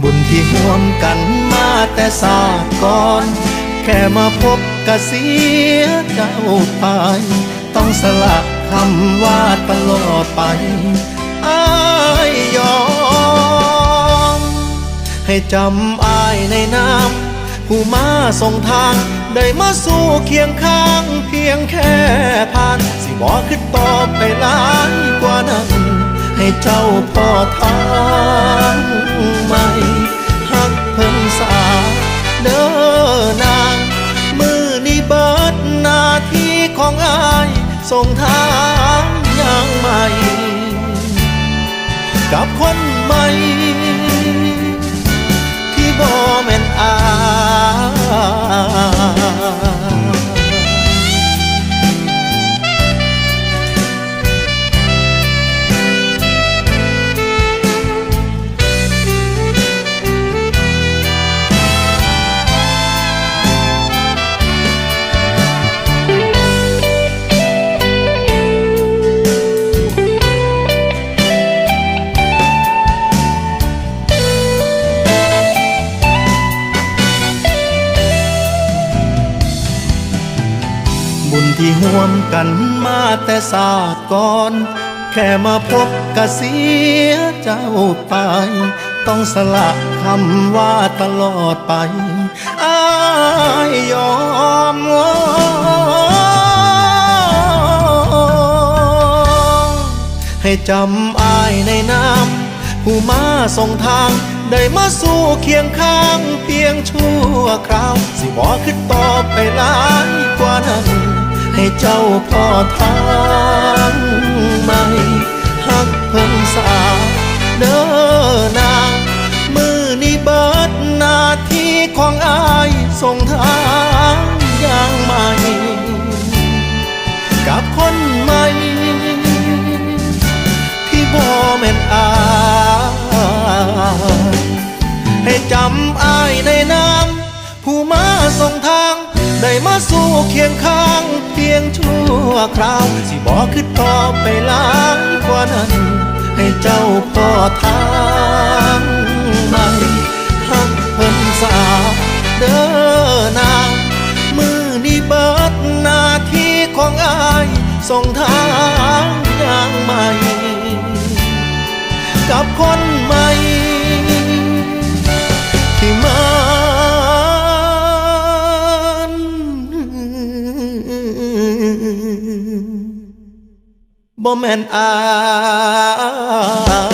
บุญที่ห่วมกันมาแต่ศาสตร์ก่อน แค่มาพบกะเสียเจ้าไป ต้องสละคำว่าตลอดไปอายยอม ให้จำอายในน้ำผู้มาส่งทาง ได้มาสู่เคียงข้างเพียงแค่ผ่าน สิบอกขึ้นต่อไปหลายกว่านั้น ให้เจ้าพอทาง ส่งทางอย่างใหม่ กับคนใหม่ ที่ห่วมกันมาแต่ศาสตร์ก่อน แค่มาพบกะเสียเจ้าไป ต้องสละคำว่าตลอดไปอายยอมให้จำอายในน้ำผู้มาส่งทาง ได้มาสู่เคียงข้างเพียงชั่วคราว สิบอกขึ้นต่อไปหลายกว่านั้น ให้เจ้าพอทางใหม่หักเพิ่งสาเด้อนามือนี้เบิดหน้าที่ของอายส่งทางอย่างใหม่ กับคนใหม่ ที่บ่แม่นอายให้จำอายในน้ำผู้มาส่งทาง ได้มาสู่เคียงข้าง ยงชั่วคราว สิบอกขึ้นต่อไปหลายกว่านั้น ให้เจ้าพ่อทางใหม่หักเพิ่นสาเด้อนางมือนี้เบิดหน้าที่ของอายส่งทางอย่างใหม่ กับคนใหม่ แม่นอาย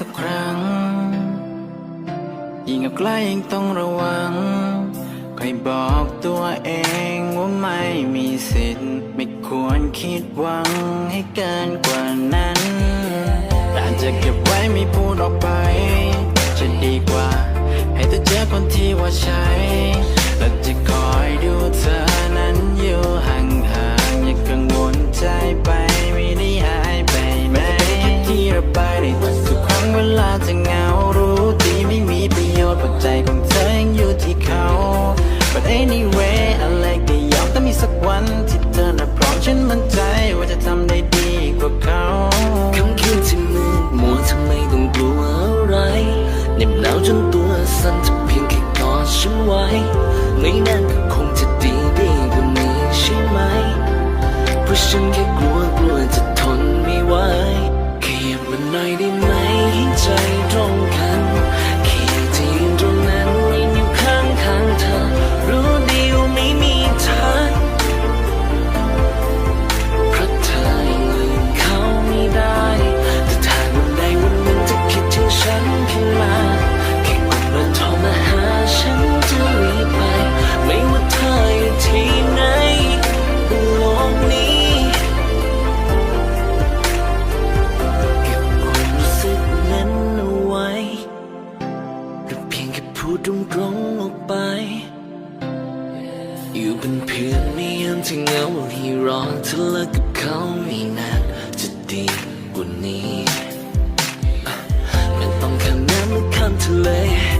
ทุกครั้ง ยิ่งใกล้ยิ่งต้องระวังคอยบอกตัวเองว่าไม่มีสิทธิ์ ไม่ควรคิดหวังให้เกินกว่านั้นแต่จะเก็บไว้ไม่พูดออกไป จะดีกว่า ให้เธอเจอคนที่ว่าใช่และจะคอยดูเธอนั้นอยู่ห่างๆอย่ากังวลใจไป ใจของเธออยู่ที่เขา But anyway I like the young แต่มีสักวัน to me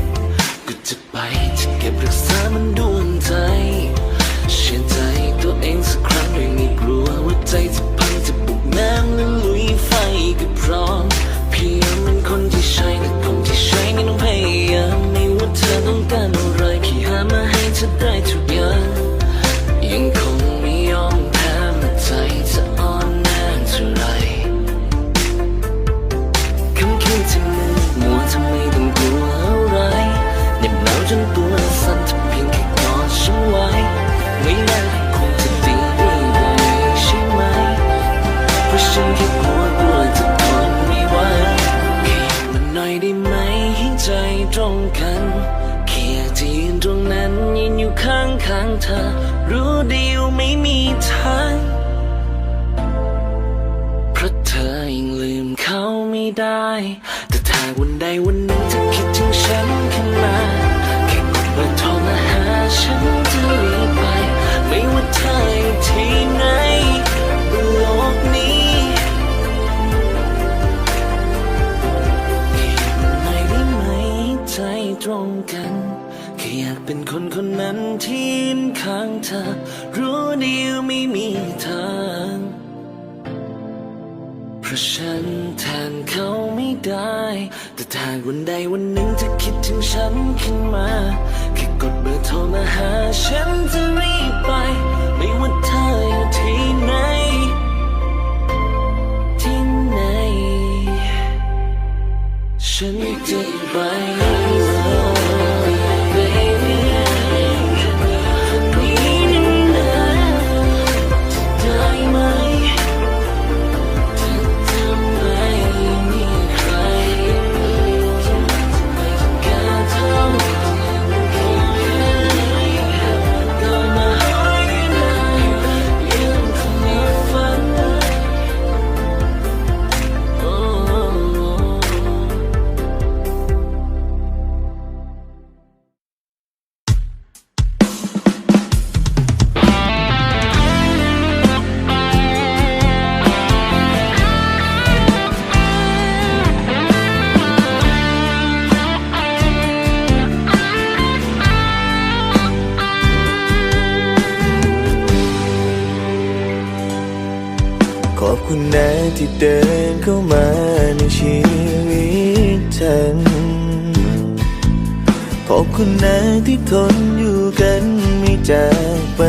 ขอบคุณนะที่ทนอยู่กันไม่จากไป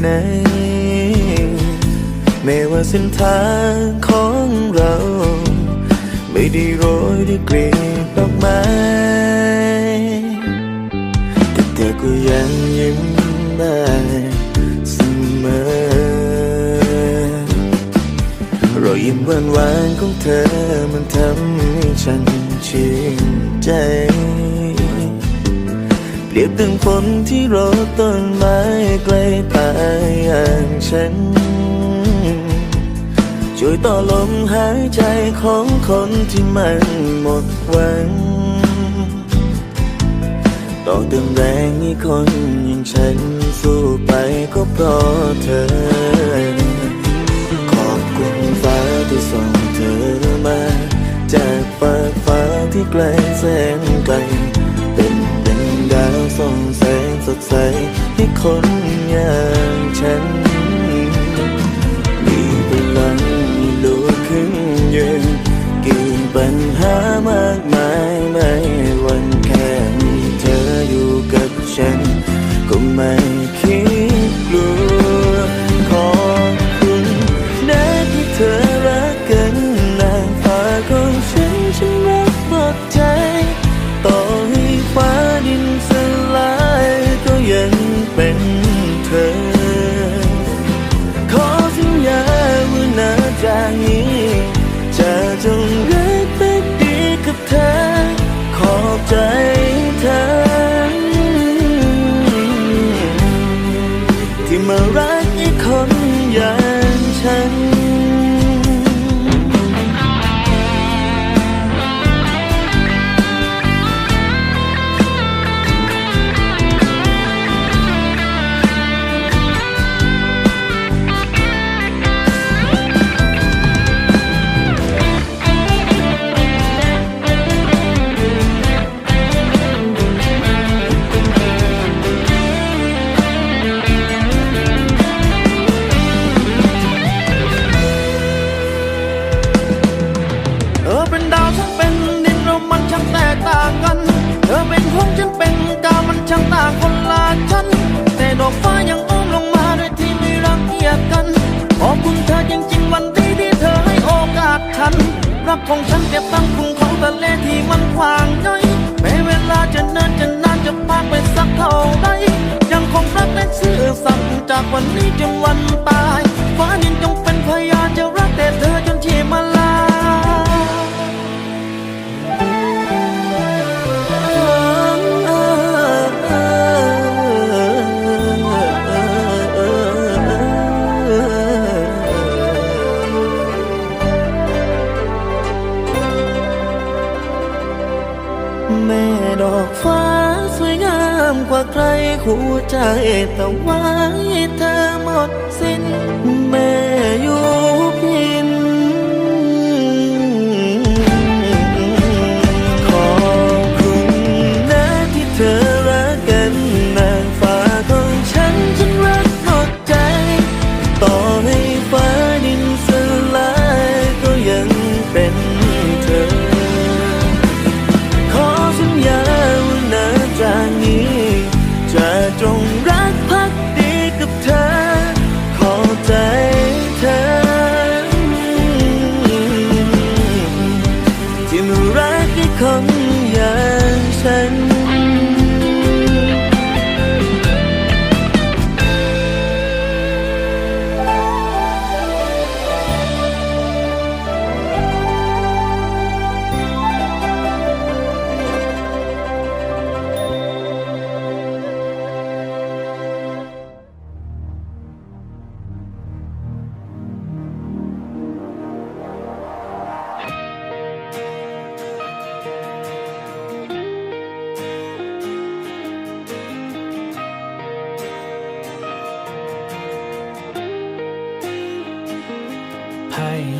ไหน ไม่ว่าเส้นทางของเรา ไม่ได้โรยด้วยกลีบดอกไม้แต่เธอก็ยังยิ้มได้เสมอรอยยิ้มหวานๆของเธอมันทำให้ฉันชื่นใจ เปรียบดังคนที่รอต้นไม้ใกล้ตายอย่างฉัน ช่วยต่อลมหายใจของคนที่มันหมดหวังต่อเติมแรงให้คนอย่างฉันสู้ไปก็เพราะเธอ ขอบคุณฟ้าที่ส่งเธอมา จากฟ้าฟ้าที่ไกลแสนไกล ส่งแสงสดใสให้คนอย่าง วันนี้จนวัน แต่ไว้เธอหมดสิ้นแม่อยู่พินข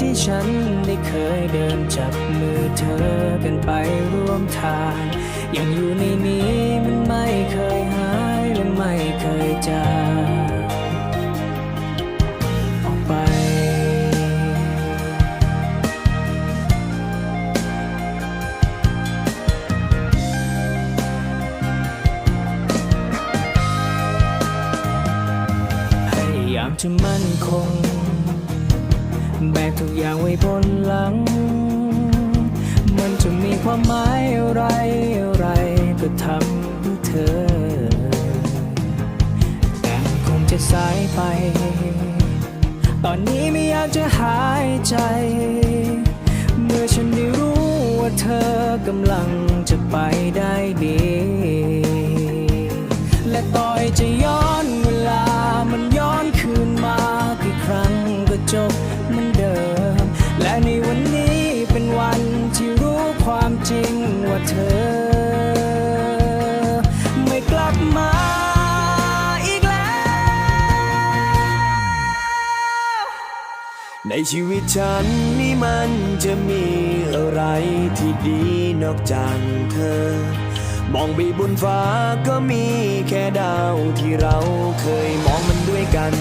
ที่ฉันได้เคยเดินจับมือเธอกันไปร่วมทาง ยังอยู่ในนี้มันไม่เคยหายและไม่เคยจางออกไปเามจะมั่นคง แบกทุกอย่างไว้บนหลัง มันจะมีความหมายอะไรอะไรก็ทำเพื่อเธอ แต่มันคงจะสายไป ตอนนี้ไม่อยากจะหายใจ เมื่อฉันได้รู้ว่าเธอกำลังจะไปได้ดี และต่อยจะย้อนเวลามัน ชีวิตฉันนี่มันจะมีอะไรที่ดีนอกจากเธอ มองไปบนฟ้าก็มีแค่ดาวที่เราเคยมองมันด้วยกัน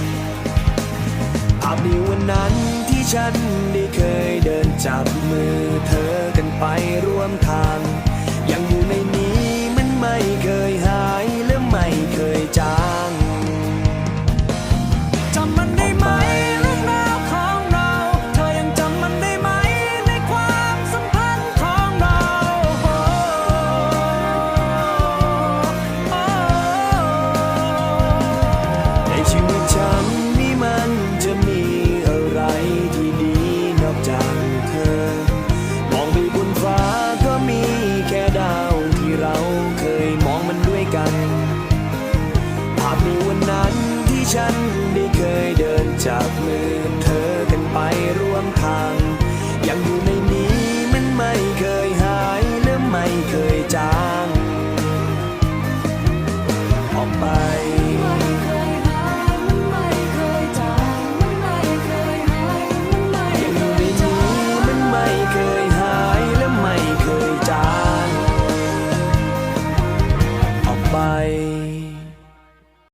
ภาพในวันนั้นที่ฉันได้เคยเดินจับมือเธอกันไปร่วมทางยังัน ภาพในวันนั้นที่ฉันได้เคยเดินจากมือเธอกันไปร่วมทาง ยังอยู่ในนี้มันไม่เคยหายและไม่เคยจาง ออกไป